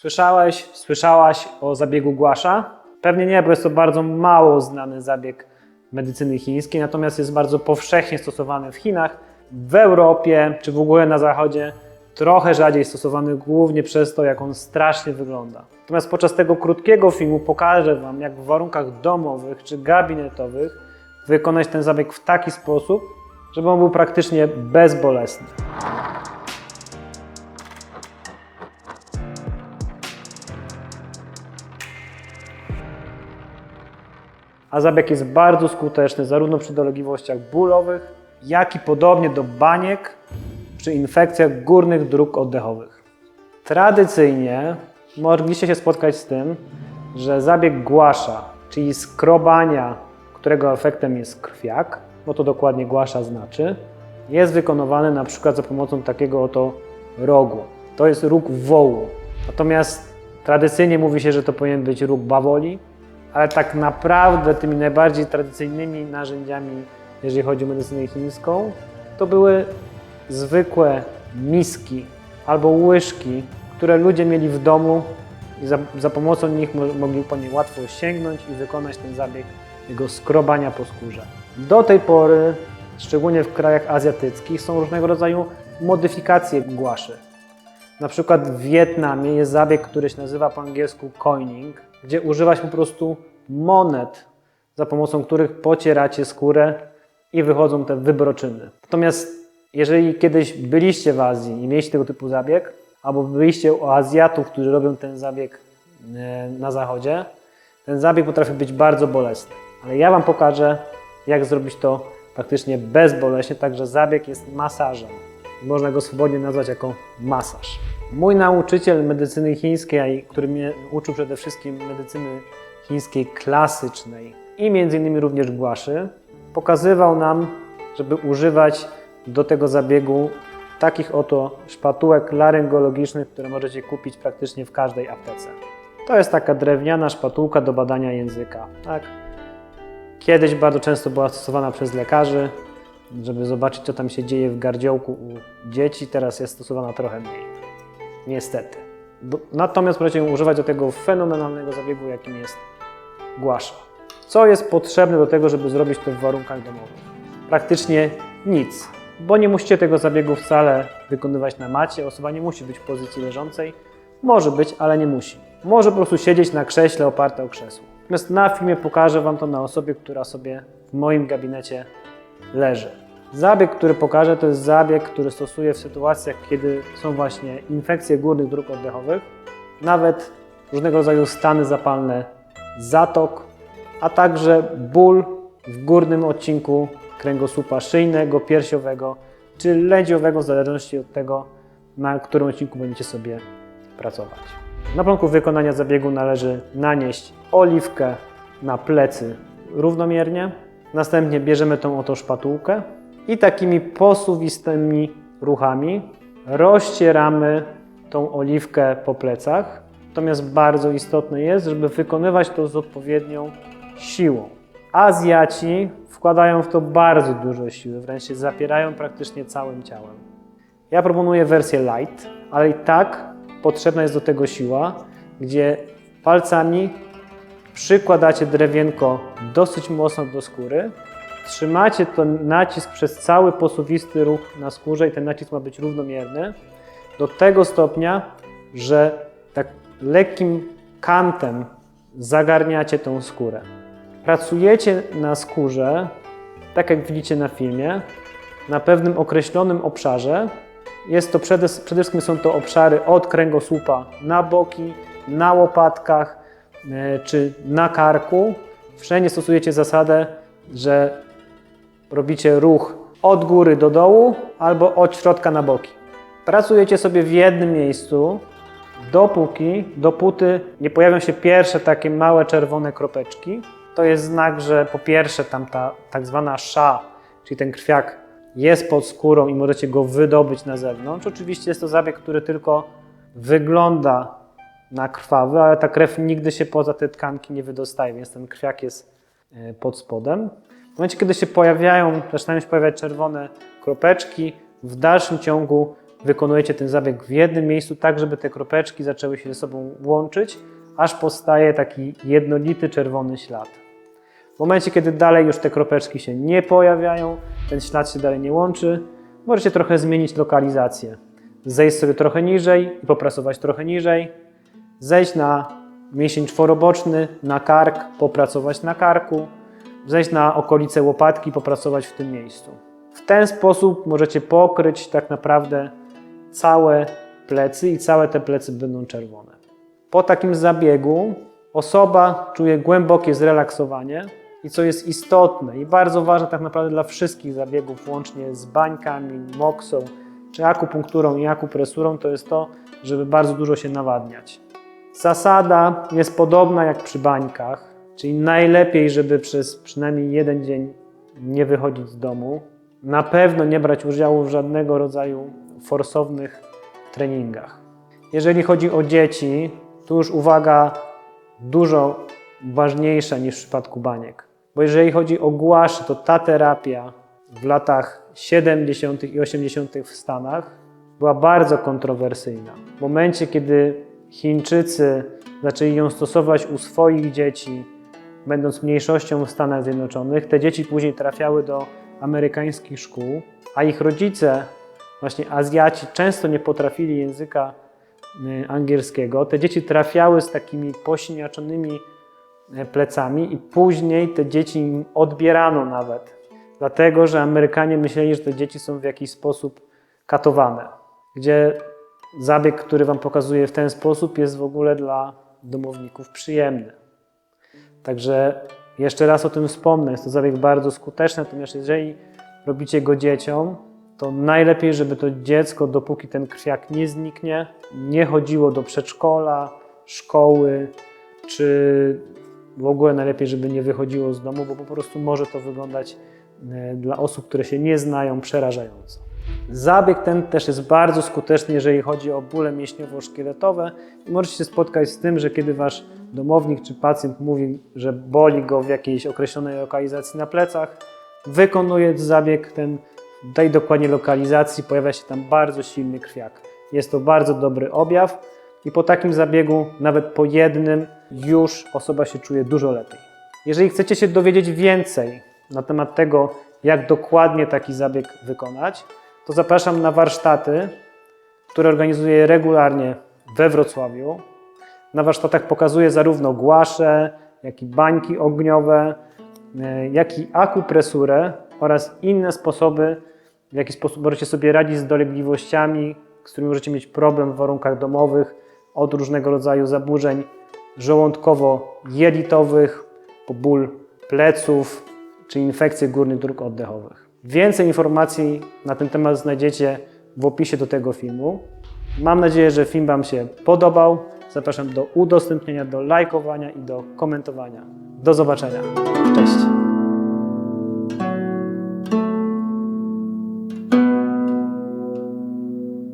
Słyszałeś, słyszałaś o zabiegu głasza? Pewnie nie, bo jest to bardzo mało znany zabieg medycyny chińskiej, natomiast jest bardzo powszechnie stosowany w Chinach, w Europie czy w ogóle na zachodzie. Trochę rzadziej stosowany głównie przez to, jak on strasznie wygląda. Natomiast podczas tego krótkiego filmu pokażę Wam, jak w warunkach domowych czy gabinetowych wykonać ten zabieg w taki sposób, żeby on był praktycznie bezbolesny. A zabieg jest bardzo skuteczny zarówno przy dolegliwościach bólowych, jak i podobnie do baniek przy infekcjach górnych dróg oddechowych. Tradycyjnie mogliście się spotkać z tym, że zabieg głasza, czyli skrobania, którego efektem jest krwiak, bo to dokładnie głasza znaczy, jest wykonywany na przykład za pomocą takiego oto rogu. To jest róg wołu. Natomiast tradycyjnie mówi się, że to powinien być róg bawoli, ale tak naprawdę tymi najbardziej tradycyjnymi narzędziami, jeżeli chodzi o medycynę chińską, to były zwykłe miski albo łyżki, które ludzie mieli w domu i za, za pomocą nich mo- mogli po nie łatwo sięgnąć i wykonać ten zabieg jego skrobania po skórze. Do tej pory, szczególnie w krajach azjatyckich, są różnego rodzaju modyfikacje głaszy. Na przykład w Wietnamie jest zabieg, który się nazywa po angielsku coining, gdzie używa się po prostu monet, za pomocą których pocieracie skórę i wychodzą te wybroczyny. Natomiast jeżeli kiedyś byliście w Azji i mieliście tego typu zabieg, albo byliście u Azjatów, którzy robią ten zabieg e, na zachodzie, ten zabieg potrafi być bardzo bolesny. Ale ja Wam pokażę, jak zrobić to praktycznie bezboleśnie, także zabieg jest masażem. Można go swobodnie nazwać jako masaż. Mój nauczyciel medycyny chińskiej, który mnie uczył przede wszystkim medycyny chińskiej klasycznej i między innymi również głaszy, pokazywał nam, żeby używać do tego zabiegu takich oto szpatułek laryngologicznych, które możecie kupić praktycznie w każdej aptece. To jest taka drewniana szpatułka do badania języka. Tak? Kiedyś bardzo często była stosowana przez lekarzy, żeby zobaczyć, co tam się dzieje w gardziołku u dzieci. Teraz jest stosowana trochę mniej. Niestety. Natomiast ją używać do tego fenomenalnego zabiegu, jakim jest głasza. Co jest potrzebne do tego, żeby zrobić to w warunkach domowych? Praktycznie nic, bo nie musicie tego zabiegu wcale wykonywać na macie. Osoba nie musi być w pozycji leżącej. Może być, ale nie musi. Może po prostu siedzieć na krześle oparte o krzesło. Natomiast na filmie pokażę Wam to na osobie, która sobie w moim gabinecie leży. Zabieg, który pokażę, to jest zabieg, który stosuję w sytuacjach, kiedy są właśnie infekcje górnych dróg oddechowych, nawet różnego rodzaju stany zapalne zatok, a także ból w górnym odcinku kręgosłupa szyjnego, piersiowego czy lędziowego, w zależności od tego, na którym odcinku będziecie sobie pracować. Na początku wykonania zabiegu należy nanieść oliwkę na plecy równomiernie. Następnie bierzemy tą oto szpatułkę i takimi posuwistymi ruchami rozcieramy tą oliwkę po plecach. Natomiast bardzo istotne jest, żeby wykonywać to z odpowiednią siłą. Azjaci wkładają w to bardzo dużo siły, wręcz się zapierają praktycznie całym ciałem. Ja proponuję wersję light, ale i tak potrzebna jest do tego siła, gdzie palcami przykładacie drewienko dosyć mocno do skóry, trzymacie ten nacisk przez cały posuwisty ruch na skórze i ten nacisk ma być równomierny do tego stopnia, że tak lekkim kantem zagarniacie tą skórę. Pracujecie na skórze, tak jak widzicie na filmie, na pewnym określonym obszarze. Jest to przede, przede wszystkim są to obszary od kręgosłupa na boki, na łopatkach e, czy na karku. Wszędzie stosujecie zasadę, że robicie ruch od góry do dołu albo od środka na boki. Pracujecie sobie w jednym miejscu, dopóki, dopóty nie pojawią się pierwsze takie małe czerwone kropeczki. To jest znak, że po pierwsze tam ta tak zwana sza, czyli ten krwiak jest pod skórą i możecie go wydobyć na zewnątrz. Oczywiście jest to zabieg, który tylko wygląda na krwawy, ale ta krew nigdy się poza te tkanki nie wydostaje, więc ten krwiak jest e, pod spodem. W momencie, kiedy się pojawiają, zaczynają się pojawiać czerwone kropeczki, w dalszym ciągu wykonujecie ten zabieg w jednym miejscu, tak żeby te kropeczki zaczęły się ze sobą łączyć, aż powstaje taki jednolity czerwony ślad. W momencie, kiedy dalej już te kropeczki się nie pojawiają, ten ślad się dalej nie łączy, możecie trochę zmienić lokalizację. Zejść sobie trochę niżej i popracować trochę niżej. Zejść na mięsień czworoboczny, na kark, popracować na karku. Zejść na okolice łopatki, popracować w tym miejscu. W ten sposób możecie pokryć tak naprawdę całe plecy i całe te plecy będą czerwone. Po takim zabiegu osoba czuje głębokie zrelaksowanie i co jest istotne i bardzo ważne tak naprawdę dla wszystkich zabiegów, łącznie z bańkami, moksą, czy akupunkturą i akupresurą, to jest to, żeby bardzo dużo się nawadniać. Zasada jest podobna jak przy bańkach, czyli najlepiej, żeby przez przynajmniej jeden dzień nie wychodzić z domu. Na pewno nie brać udziału w żadnego rodzaju forsownych treningach. Jeżeli chodzi o dzieci, tu już uwaga dużo ważniejsza niż w przypadku baniek. Bo jeżeli chodzi o głaszy, to ta terapia w latach 70. i 80. w Stanach była bardzo kontrowersyjna. W momencie, kiedy Chińczycy zaczęli ją stosować u swoich dzieci, będąc mniejszością w Stanach Zjednoczonych, te dzieci później trafiały do amerykańskich szkół, a ich rodzice, właśnie Azjaci, często nie potrafili języka y, angielskiego. Te dzieci trafiały z takimi posiniaczonymi y, plecami i później te dzieci im odbierano nawet, dlatego że Amerykanie myśleli, że te dzieci są w jakiś sposób katowane, gdzie zabieg, który Wam pokazuję w ten sposób, jest w ogóle dla domowników przyjemny. Także jeszcze raz o tym wspomnę, jest to zabieg bardzo skuteczny, natomiast jeżeli robicie go dzieciom, to najlepiej, żeby to dziecko, dopóki ten krwiak nie zniknie, nie chodziło do przedszkola, szkoły, czy w ogóle najlepiej, żeby nie wychodziło z domu, bo po prostu może to wyglądać e, dla osób, które się nie znają, przerażająco. Zabieg ten też jest bardzo skuteczny, jeżeli chodzi o bóle mięśniowo-szkieletowe i możecie się spotkać z tym, że kiedy wasz domownik czy pacjent mówi, że boli go w jakiejś określonej lokalizacji na plecach, wykonuje zabieg ten w tej dokładnie lokalizacji, pojawia się tam bardzo silny krwiak. Jest to bardzo dobry objaw i po takim zabiegu, nawet po jednym, już osoba się czuje dużo lepiej. Jeżeli chcecie się dowiedzieć więcej na temat tego, jak dokładnie taki zabieg wykonać, to zapraszam na warsztaty, które organizuję regularnie we Wrocławiu. Na warsztatach pokazuję zarówno głasze, jak i bańki ogniowe, e, jak i akupresurę oraz inne sposoby, w jaki sposób możecie sobie radzić z dolegliwościami, z którymi możecie mieć problem w warunkach domowych, od różnego rodzaju zaburzeń żołądkowo-jelitowych, po ból pleców czy infekcje górnych dróg oddechowych. Więcej informacji na ten temat znajdziecie w opisie do tego filmu. Mam nadzieję, że film Wam się podobał. Zapraszam do udostępnienia, do lajkowania i do komentowania. Do zobaczenia. Cześć.